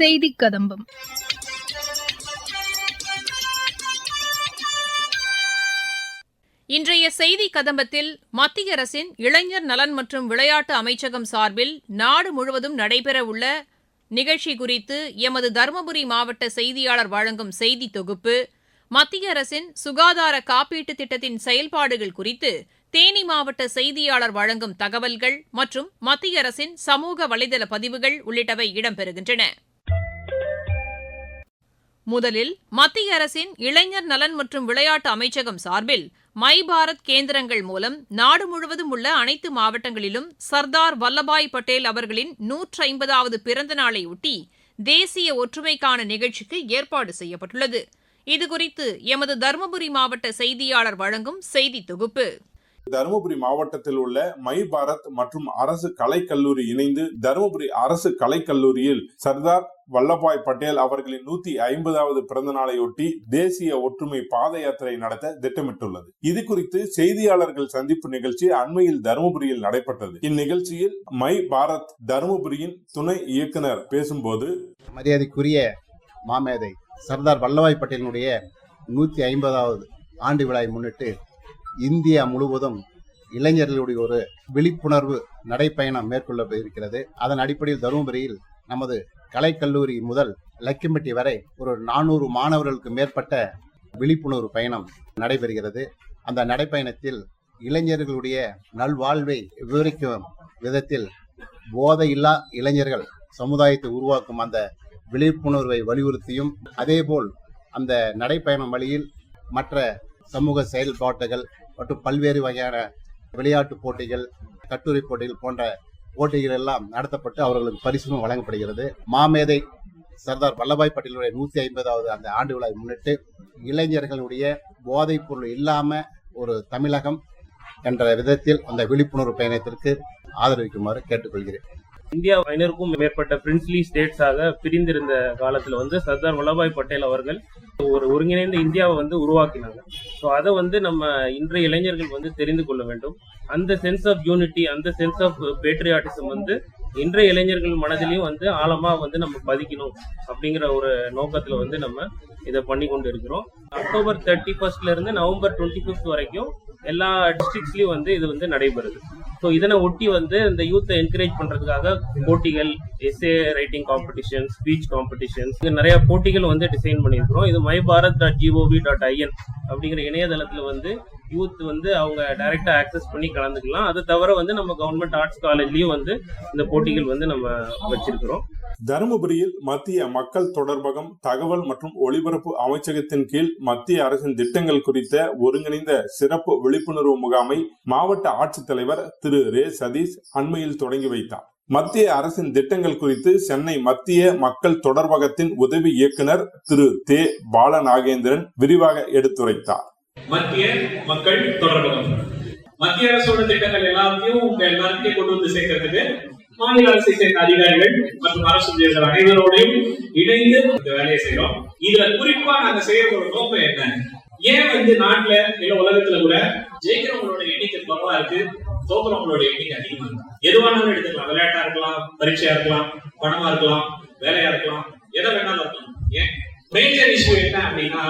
செய்தி கதம்பம் இன்றைய செய்தி கதம்பத்தில் மத்திய அரசின் இளைஞர் நலன் மற்றும் விளையாட்டு அமைச்சகம் சார்பில் நாடு முழுவதும் நடைபெறவுள்ள நிகழ்ச்சி குறித்து எமது தருமபுரி மாவட்ட செய்தியாளர் வழங்கும் செய்தி தொகுப்பு மத்திய அரசின் சுகாதார காப்பீட்டு திட்டத்தின் செயல்பாடுகள் குறித்து தேனி மாவட்ட செய்தியாளர் வழங்கும் தகவல்கள் மற்றும் மத்திய அரசின் சமூக வலைதள பதிவுகள் உள்ளிட்டவை இடம்பெறுகின்றன. முதலில் மத்திய அரசின் இளைஞர் நலன் மற்றும் விளையாட்டு அமைச்சகம் சார்பில் மை பாரத் கேந்திரங்கள் மூலம் நாடு முழுவதும் உள்ள அனைத்து மாவட்டங்களிலும் சர்தார் வல்லபாய் பட்டேல் அவர்களின் நூற்று ஐம்பதாவது பிறந்த நாளையொட்டி தேசிய ஒற்றுமைக்கான நிகழ்ச்சிக்கு ஏற்பாடு செய்யப்பட்டுள்ளது. இதுகுறித்து எமது தருமபுரி மாவட்ட செய்தியாளர் வழங்கும் செய்தி தொகுப்பு. தருமபுரி மாவட்டத்தில் உள்ள மை பாரத் மற்றும் அரசு கலைக்கல்லூரி இணைந்து தருமபுரி அரசு கலைக்கல்லூரியில் சர்தார் வல்லபாய் பட்டேல் அவர்களின் நூத்தி ஐம்பதாவது பிறந்த நாளையொட்டி தேசிய ஒற்றுமை பாத யாத்திரை நடத்த திட்டமிட்டுள்ளது. இது குறித்து செய்தியாளர்கள் சந்திப்பு நிகழ்ச்சி அண்மையில் தருமபுரியில் நடைபெற்றது. இந்நிகழ்ச்சியில் மை பாரத் தருமபுரியின் துணை இயக்குனர் பேசும்போது மரியாதைக்குரிய மாமேதை சர்தார் வல்லபாய் பட்டேலினுடைய நூற்றி ஐம்பதாவது ஆண்டு விழாவை முன்னிட்டு இந்தியா முழுவதும் இளைஞர்களுடைய ஒரு விழிப்புணர்வு நடைப்பயணம் மேற்கொள்ள இருக்கிறது அதன் அடிப்படையில் தருமபுரியில் நமது கலைக்கல்லூரி முதல் லக்கிம்பட்டி வரை ஒரு நானூறு மாணவர்களுக்கு மேற்பட்ட விழிப்புணர்வு பயணம் நடைபெறுகிறது. அந்த நடைப்பயணத்தில் இளைஞர்களுடைய நல்வாழ்வை விவரிக்கும் விதத்தில் போதையில்லா இளைஞர்கள் சமுதாயத்தை உருவாக்கும் அந்த விழிப்புணர்வை வலியுறுத்தியும் அதேபோல் அந்த நடைப்பயணம் வழியில் மற்ற சமூக செயல்பாட்டுகள் மற்றும் பல்வேறு வகையான விளையாட்டு போட்டிகள் கட்டுரை போட்டிகள் போன்ற போட்டிகள் எல்லாம் நடத்தப்பட்டு அவர்களுக்கு பரிசும் வழங்கப்படுகிறது. மாமேதை சர்தார் வல்லபாய் பட்டேலுடைய நூத்தி ஐம்பதாவது அந்த ஆண்டு விழாவை முன்னிட்டு இளைஞர்களுடைய போதைப் பொருள் இல்லாம ஒரு தமிழகம் என்ற விதத்தில் அந்த விழிப்புணர்வு பயணத்திற்கு ஆதரவிக்குமாறு கேட்டுக்கொள்கிறேன். இந்தியா ஐநூறுக்கும் மேற்பட்ட பிரின்ஸ்லி ஸ்டேட்ஸாக பிரிந்திருந்த காலத்துல வந்து சர்தார் வல்லபாய் பட்டேல் அவர்கள் ஒரு ஒருங்கிணைந்த இந்தியாவை வந்து உருவாக்கினாங்க. ஸோ அதை வந்து நம்ம இன்றைய இளைஞர்கள் வந்து தெரிந்து கொள்ள வேண்டும். அந்த சென்ஸ் ஆஃப் யூனிட்டி அந்த சென்ஸ் ஆஃப் பேட்ரியாட்டிசம் வந்து இன்றைய இளைஞர்கள் மனதிலையும் வந்து ஆழமா வந்து நம்ம பதிக்கணும் அப்படிங்கிற ஒரு நோக்கத்துல வந்து நம்ம இதை பண்ணி கொண்டு இருக்கிறோம். அக்டோபர் தேர்ட்டி ஃபர்ஸ்ட்ல இருந்து நவம்பர் டுவெண்ட்டி ஃபிஃப்த் வரைக்கும் எல்லா டிஸ்ட்ரிக்ட்ஸ்லயும் வந்து இது வந்து நடைபெறுது. ஸோ இதனை ஒட்டி வந்து இந்த யூத்தை என்கரேஜ் பண்றதுக்காக போட்டிகள் essay writing competition speech competitions நிறைய போட்டிகள் வந்து டிசைன் பண்ணியிருக்கிறோம். இது my Bharat dot G O V dot I N அப்படிங்கிற இணையதளத்துல வந்து யூத் வந்து அவங்க டைரக்டா ஆக்சஸ் பண்ணி கலந்துக்கலாம். அது தவிர வந்து நம்ம கவர்மெண்ட் ஆர்ட்ஸ் காலேஜ்லயும் வந்து இந்த போட்டிகள் வந்து நம்ம வச்சிருக்கிறோம். தருமபுரியில் மத்திய மக்கள் தொடர்பகம் தகவல் மற்றும் ஒலிபரப்பு அமைச்சகத்தின் கீழ் மத்திய அரசின் திட்டங்கள் குறித்த ஒருங்கிணைந்த சிறப்பு விழிப்புணர்வு முகாமை மாவட்ட ஆட்சித்தலைவர் திரு ரே சதீஷ் அண்மையில் தொடங்கி வைத்தார். மத்திய அரசின் திட்டங்கள் குறித்து சென்னை மத்திய மக்கள் தொடர்பகத்தின் உதவி இயக்குனர் திரு தே. பாலநாகேந்திரன் விரிவாக எடுத்துரைத்தார். மத்திய மக்கள் தொடர்பகம் மத்திய அரசோட திட்டங்கள் எல்லாத்தையும் உங்க எல்லாத்தையும் கொண்டு வந்து சேர்க்கறதுக்கு மாநில அரசை சேர்ந்த அதிகாரிகள் மற்றும் அரசு உதவிகள் அனைவரோடையும் இணைந்து இந்த வேலையை செய்யறோம். இதுல குறிப்பா நாங்க செய்யற நோக்கம் என்ன? ஏன் வந்து நாட்டுல இல்ல உலகத்துல கூட ஜெயிக்கிறவங்களோட எண்ணிக்கை குறவா இருக்கு? தோக்குறவங்களோட எண்ணிக்கை அதிகமா இருக்கு. எதுவானாலும் எடுத்துக்கலாம். விளையாட்டா இருக்கலாம் பரீட்சையா இருக்கலாம் பணமா இருக்கலாம் வேலையா இருக்கலாம் எதை வேணாலும் இருக்கலாம். ஏன்? மேஜர் இஷ்யூ என்ன அப்படின்னா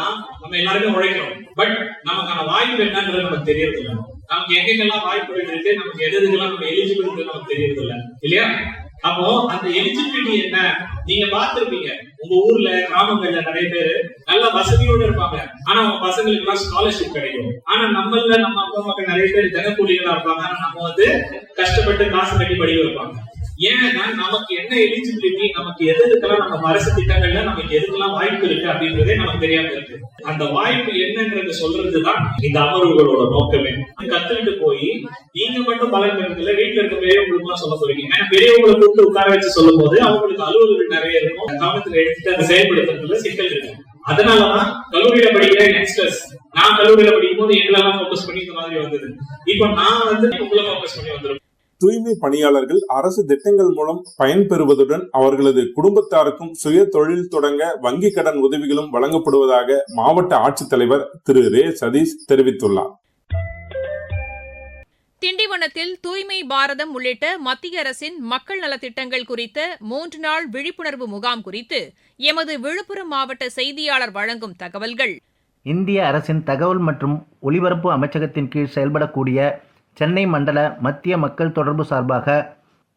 நம்ம எல்லாருமே உழைக்கிறோம். பட் நமக்கான வாய்ப்பு என்னன்றது நமக்கு தெரியறது இல்லை நமக்கு எங்கெங்கெல்லாம் வாய்ப்புகள் இருக்கு நமக்கு எது எதுக்கெல்லாம் நம்ம எலிஜிபிள் நமக்கு தெரியறது இல்லை இல்லையா? அப்போ அந்த எலிஜிபிலிட்டி என்ன? நீங்க பார்த்திருப்பீங்க. உங்க ஊர்ல கிராமங்கள்ல நிறைய பேர் நல்ல வசதியோட இருப்பாங்க. ஆனா அவங்க பசங்களுக்கு எல்லாம் ஸ்காலர்ஷிப் கிடைக்கும். ஆனா நம்மள நம்ம அப்பா மக்கள் நிறைய பேர் தினக்கூலிகளா இருப்பாங்க. ஆனா நம்ம வந்து கஷ்டப்பட்டு காசு கட்டி படிக்க வைப்பாங்க. ஏன்னா நமக்கு என்ன எலிஜிபிலிட்டி நமக்கு எது எதுக்கெல்லாம் நம்ம அரசு திட்டங்கள்ல நமக்கு எதுக்கெல்லாம் வாய்ப்பு இருக்கு அப்படின்றதே நமக்கு தெரியாம இருக்கு. அந்த வாய்ப்பு என்னன்றது சொல்றதுதான் இந்த அமர்வுகளோட நோக்கமே. கத்துக்கிட்டு போய் நீங்க மட்டும் பலன் பெறதுல வீட்டுல இருக்க பெரியவங்களுக்கு எல்லாம் சொல்ல போறீங்க. ஏன்னா பெரியவங்களை கூப்பிட்டு உட்கார வச்சு சொல்லும் போது அவங்களுக்கு அலுவலர்கள் நிறைய இருக்கும். கவனத்துல எடுத்துட்டு அதை செயல்படுத்துறதுல சிக்கல் இருக்கு. அதனாலதான் கல்லூரியில படிக்கிற யங்ஸ்டர்ஸ் நான் கல்லூரியில படிக்கும் போது எங்களெல்லாம் போக்கஸ் பண்ணி இந்த மாதிரி வந்தது. இப்ப நான் வந்து உங்களை போக்கஸ் பண்ணி வந்திருக்கேன். தூய்மை பணியாளர்கள் அரசு திட்டங்கள் மூலம் பயன்பெறுவதுடன் அவர்களது குடும்பத்தாருக்கும் சுய தொழில் தொடங்க வங்கி கடன் உதவிகளும் வழங்கப்படுவதாக மாவட்ட ஆட்சித்தலைவர் திரு ரே சதீஷ் தெரிவித்துள்ளார். திண்டிவனத்தில் தூய்மை பாரதம் உள்ளிட்ட மத்திய அரசின் மக்கள் நலத்திட்டங்கள் குறித்த மூன்று நாள் விழிப்புணர்வு முகாம் குறித்து எமது விழுப்புரம் மாவட்ட செய்தியாளர் வழங்கும் தகவல்கள். இந்திய அரசின் தகவல் மற்றும் ஒலிபரப்பு அமைச்சகத்தின் கீழ் செயல்படக்கூடிய சென்னை மண்டல மத்திய மக்கள் தொடர்பு சார்பாக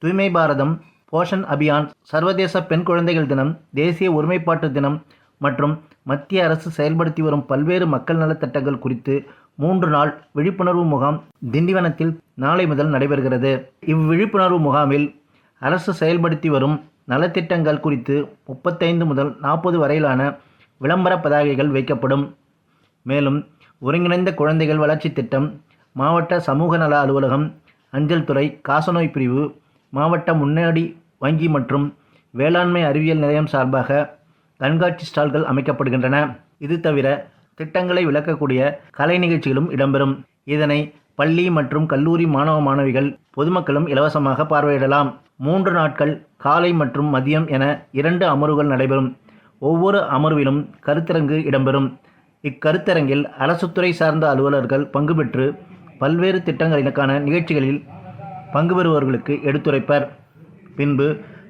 தூய்மை பாரதம் போஷன் அபியான் சர்வதேச பெண் குழந்தைகள் தினம் தேசிய ஒருமைப்பாட்டு தினம் மற்றும் மத்திய அரசு செயல்படுத்தி வரும் பல்வேறு மக்கள் நலத்திட்டங்கள் குறித்து மூன்று நாள் விழிப்புணர்வு முகாம் திண்டிவனத்தில் நாளை முதல் நடைபெறுகிறது. இவ்விழிப்புணர்வு முகாமில் அரசு செயல்படுத்தி வரும் நலத்திட்டங்கள் குறித்து முப்பத்தைந்து முதல் நாற்பது வரையிலான விளம்பர பதாகைகள் வைக்கப்படும். மேலும் ஒருங்கிணைந்த குழந்தைகள் வளர்ச்சி திட்டம் மாவட்ட சமூக நல அலுவலகம் அஞ்சல் துறை காசநோய் பிரிவு மாவட்ட முன்னோடி வங்கி மற்றும் வேளாண்மை அறிவியல் நிலையம் சார்பாக கண்காட்சி ஸ்டால்கள் அமைக்கப்படுகின்றன. இது தவிர திட்டங்களை விளக்கக்கூடிய கலை நிகழ்ச்சிகளும் இடம்பெறும். இதனை பள்ளி மற்றும் கல்லூரி மாணவ மாணவிகள் பொதுமக்களும் இலவசமாக பார்வையிடலாம். மூன்று நாட்கள் காலை மற்றும் மதியம் என இரண்டு அமர்வுகள் நடைபெறும். ஒவ்வொரு அமர்விலும் கருத்தரங்கு இடம்பெறும். இக்கருத்தரங்கில் அரசுத்துறை சார்ந்த அலுவலர்கள் பங்கு பெற்று பல்வேறு திட்டங்களுக்கான நிகழ்ச்சிகளில் பங்கு பெறுபவர்களுக்கு எடுத்துரைப்பர். பின்பு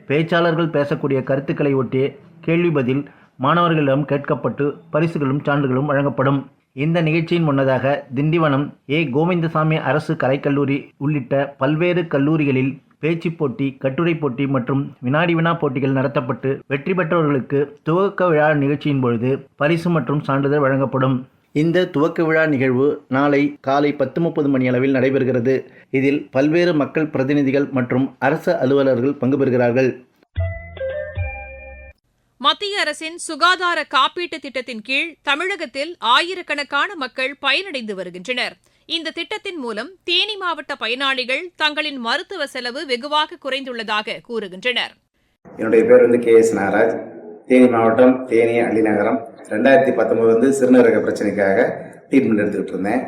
பேச்சாளர்கள் பேசக்கூடிய கருத்துக்களை ஒட்டிய கேள்வி பதில் மாணவர்களிடம் கேட்கப்பட்டு பரிசுகளும் சான்றுகளும் வழங்கப்படும். இந்த நிகழ்ச்சியின் முன்னதாக திண்டிவனம் ஏ. கோவிந்தசாமி அரசு கலைக்கல்லூரி உள்ளிட்ட பல்வேறு கல்லூரிகளில் பேச்சு போட்டி கட்டுரை போட்டி மற்றும் வினாடி வினா போட்டிகள் நடத்தப்பட்டு வெற்றி பெற்றவர்களுக்கு துவக்க விழா நிகழ்ச்சியின் பொழுது பரிசு மற்றும் சான்றிதழ் வழங்கப்படும். இந்த துவக்க விழா நிகழ்வு நாளை காலை பத்து முப்பது மணி அளவில் நடைபெறுகிறது. இதில் பல்வேறு மக்கள் பிரதிநிதிகள் மற்றும் அரசு அலுவலர்கள் பங்கு பெறுகிறார்கள். மத்திய அரசின் சுகாதார காப்பீட்டு திட்டத்தின் கீழ் தமிழகத்தில் ஆயிரக்கணக்கான மக்கள் பயனடைந்து வருகின்றனர். இந்த திட்டத்தின் மூலம் தேனி மாவட்ட பயனாளிகள் தங்களின் மருத்துவ செலவு வெகுவாக குறைந்துள்ளதாக கூறுகின்றனர். என்னுடைய பேர் வந்து கே எஸ் நாகராஜ். தேனி மாவட்டம் தேனி அள்ளிநகரம் ரெண்டாயிரத்தி பத்தொன்பது வந்து சிறுநீரக பிரச்சனைக்காக ட்ரீட்மெண்ட் எடுத்துக்கிட்டு இருந்தேன்.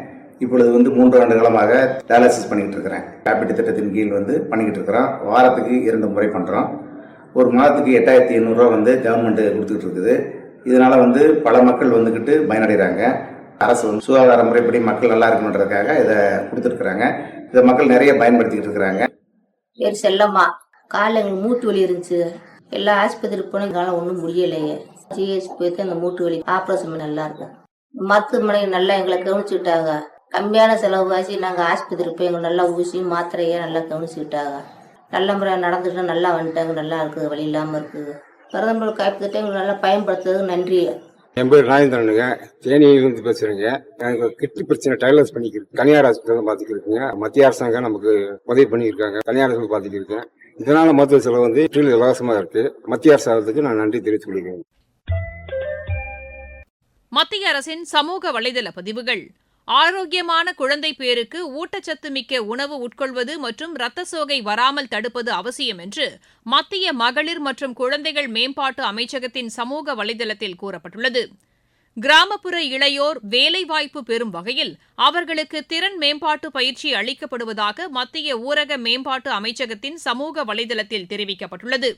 இப்பொழுது வந்து மூன்று ஆண்டு காலமாக டயாலிசிஸ் பண்ணிக்கிட்டு இருக்கிறேன். காப்பீட்டு திட்டத்தின் கீழ் வந்து பண்ணிக்கிட்டு இருக்கிறோம். வாரத்துக்கு இரண்டு முறை பண்ணுறோம் ஒரு மாதத்துக்கு எட்டாயிரத்தி எண்ணூறுரூவா வந்து கவர்மெண்ட்டு கொடுத்துட்டு இருக்குது. இதனால் வந்து பல மக்கள் வந்துக்கிட்டு பயனடைகிறாங்க. அரசு வந்து சுகாதார முறைப்படி மக்கள் நல்லா இருக்கணுன்றதுக்காக இதை கொடுத்துருக்குறாங்க இதை மக்கள் நிறைய பயன்படுத்திக்கிட்டு இருக்கிறாங்க. பேர் செல்லம்மா. காலில் எங்களுக்கு மூட்டு வலி இருந்துச்சு. எல்லா ஆஸ்பத்திரிக்கு போனோம் எங்களால் ஒன்றும் முடியலையே. ஜிஹெச் போயிட்டு அந்த மூட்டு வலி ஆப்ரேஷன் பண்ணி நல்லா இருக்கும். மருத்துவமனை நல்லா எங்களை கவனிச்சுக்கிட்டாங்க. கம்மியான செலவு வாசி நாங்கள் ஆஸ்பத்திரி போய் எங்களுக்கு நல்லா ஊசி மாத்திரையே நல்லா கவனிச்சுக்கிட்டாங்க. நல்ல முறையாக நடந்துட்டு நல்லா வந்துட்டாங்க. நல்லா இருக்குது வழி இல்லாமல் இருக்குது. பிரதமர் காப்பீட்டு திட்டம் எங்களுக்கு நல்லா பயன்படுத்துறதுக்கு நன்றி. என் பேர் ராஜேந்திரனுங்க. தேனியிலிருந்து பேசுறேங்க. எனக்கு கிட்னி பிரச்சனை டயலஸ் பண்ணிக்கிறேன். தனியார் ஹாஸ்பிட்டல் பார்த்துக்கிருக்கீங்க மத்திய அரசாங்கம் நமக்கு உதவி பண்ணியிருக்காங்க. தனியார் ஹாஸ்பிட்டல் பார்த்துக்கிருக்கேன் இதனால மருத்துவ செலவு வந்து முற்றிலும் இலவசமா இருக்கு. மத்திய அரசாங்கத்துக்கு நான் நன்றி தெரிவித்துக் கொள்கிறேன். மத்திய அரசின் சமூக வலைதள பதிவுகள். ஆரோக்கியமான குழந்தை பேருக்கு ஊட்டச்சத்து மிக்க உணவு உட்கொள்வது மற்றும் இரத்த சோகை வராமல் தடுப்பது அவசியம் என்று மத்திய மகளிர் மற்றும் குழந்தைகள் மேம்பாட்டு அமைச்சகத்தின் சமூக வலைதளத்தில் கூறப்பட்டுள்ளது. கிராமப்புற இளையோர் வேலைவாய்ப்பு பெறும் வகையில் அவர்களுக்கு திறன் மேம்பாட்டு பயிற்சி அளிக்கப்படுவதாக மத்திய ஊரக மேம்பாட்டு அமைச்சகத்தின் சமூக வலைதளத்தில் தெரிவிக்கப்பட்டுள்ளது.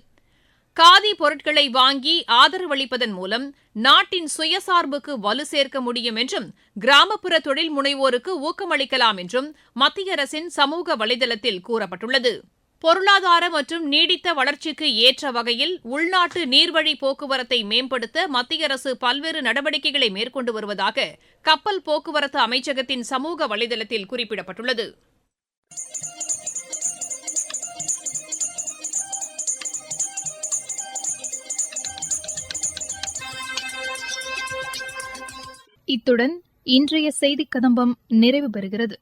காதி பொருட்களை வாங்கி ஆதரவளிப்பதன் மூலம் நாட்டின் சுயசார்புக்கு வலு சேர்க்க முடியும் என்றும் கிராமப்புற தொழில் முனைவோருக்கு ஊக்கமளிக்கலாம் என்றும் மத்திய அரசின் சமூக வலைதளத்தில் கூறப்பட்டுள்ளது. பொருளாதார மற்றும் நீடித்த வளர்ச்சிக்கு ஏற்ற வகையில் உள்நாட்டு நீர்வழி போக்குவரத்தை மேம்படுத்த மத்திய அரசு பல்வேறு நடவடிக்கைகளை மேற்கொண்டு வருவதாக கப்பல் போக்குவரத்து அமைச்சகத்தின் சமூக வலைதளத்தில் குறிப்பிடப்பட்டுள்ளது. இத்துடன் இன்றைய செய்திக் கதம்பம் நிறைவு பெறுகிறது.